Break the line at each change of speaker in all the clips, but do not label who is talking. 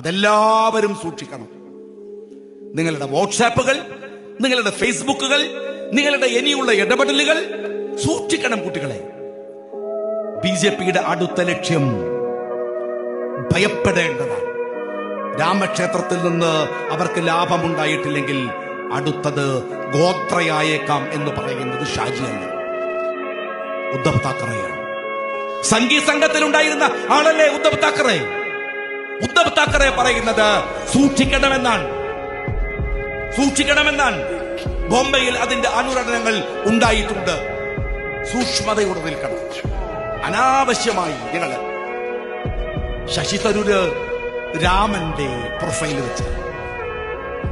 അതെല്ലാവരും സൂക്ഷിക്കണം. നിങ്ങളുടെ വാട്സാപ്പുകൾ നിങ്ങളുടെ ഫേസ്ബുക്കുകൾ നിങ്ങളുടെ ഇനിയുള്ള ഇടപെടലുകൾ സൂക്ഷിക്കണം കുട്ടികളെ. ബി ജെ പിയുടെ അടുത്ത ലക്ഷ്യം ഭയപ്പെടേണ്ടതാണ്. രാമക്ഷേത്രത്തിൽ നിന്ന് അവർക്ക് ലാഭമുണ്ടായിട്ടില്ലെങ്കിൽ അടുത്തത് ഗോത്രയായേക്കാം എന്ന് പറയുന്നത് ഷാജിയല്ല ഉദ്ധവ് താക്കറെയാണ്. സംഗീത സംഘത്തിലുണ്ടായിരുന്ന ആളല്ലേ ഉദ്ധവ് താക്കറെ? ഉദ്ധവ് താക്കറെ പറയുന്നത് സൂക്ഷിക്കണമെന്നാണ്. സൂക്ഷിക്കണമെന്നാണ്. ബോംബെയിൽ അതിന്റെ അനുരണനങ്ങൾ ഉണ്ടായിട്ടുണ്ട്. സൂക്ഷ്മതയോടെ നിൽക്കണം. അനാവശ്യമായി നിങ്ങൾ ശശി തരൂര് രാമന്റെ പ്രൊഫൈൽ വെച്ച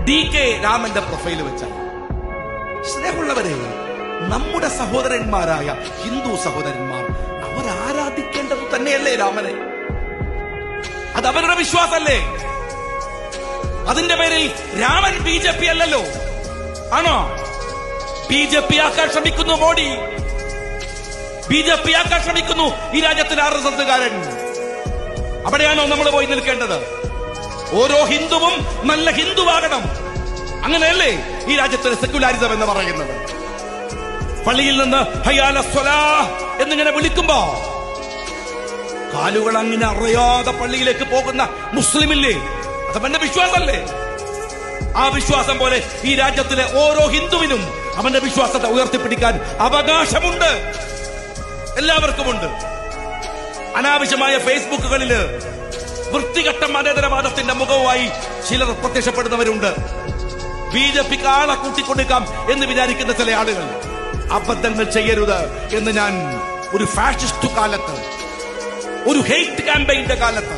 ഡി കെ രാമന്റെ പ്രൊഫൈൽ വെച്ച സ്നേഹമുള്ളവരെ നമ്മുടെ സഹോദരന്മാരായ ഹിന്ദു സഹോദരന്മാർ അവർ ആരാധിക്കേണ്ടത് തന്നെയല്ലേ രാമനെ? അത് അവരുടെ വിശ്വാസമല്ലേ? അതിന്റെ പേരിൽ രാമൻ ബി ജെ പി അല്ലല്ലോ. ആണോ? ബി ജെ പി ആക്കാൻ ശ്രമിക്കുന്നു മോഡി. ബി ജെ പി ആക്കാൻ ശ്രമിക്കുന്നു ഈ രാജ്യത്തിന് ആർ എസ് എസ്സുകാരൻ. അവിടെയാണോ നമ്മൾ പോയി നിൽക്കേണ്ടത്? ഓരോ ഹിന്ദുവും നല്ല ഹിന്ദുവാകണം. അങ്ങനെയല്ലേ ഈ രാജ്യത്തിന് സെക്യുലാരിസം എന്ന് പറയുന്നത്? പള്ളിയിൽ നിന്ന് ഹയാല സ്വലാ എന്നിങ്ങനെ വിളിക്കുമ്പോ കാലുകൾ അങ്ങനെ അറിയാതെ പള്ളിയിലേക്ക് പോകുന്ന മുസ്ലിമില്ലേ? അതവന്റെ വിശ്വാസമല്ലേ? ആ വിശ്വാസം പോലെ ഈ രാജ്യത്തിലെ ഓരോ ഹിന്ദുവിനും അവന്റെ വിശ്വാസത്തെ ഉയർത്തിപ്പിടിക്കാൻ അവകാശമുണ്ട്. എല്ലാവർക്കുമുണ്ട്. അനാവശ്യമായ ഫേസ്ബുക്കുകളിൽ വൃത്തികെട്ട മതേതരവാദത്തിന്റെ മുഖവുമായി ചിലർ പ്രത്യക്ഷപ്പെടുന്നവരുണ്ട്. ബി ജെ പിക്ക് ആളെ കൂട്ടിക്കൊടുക്കാം എന്ന് വിചാരിക്കുന്ന ചില ആളുകൾ അബദ്ധങ്ങൾ ചെയ്യരുത് എന്ന് ഞാൻ ഒരു ഫാഷിസ്റ്റ് കാലത്ത് ഒരു ഹെയ്റ്റ് ക്യാമ്പയിന്റെ കാലത്ത്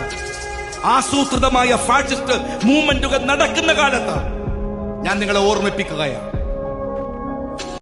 ആസൂത്രിതമായ ഫാഷിസ്റ്റ് മൂവ്മെന്റുകൾ നടക്കുന്ന കാലത്താണ്. ഞാൻ നിങ്ങളെ ഓർമ്മിപ്പിക്കുകയാണ്.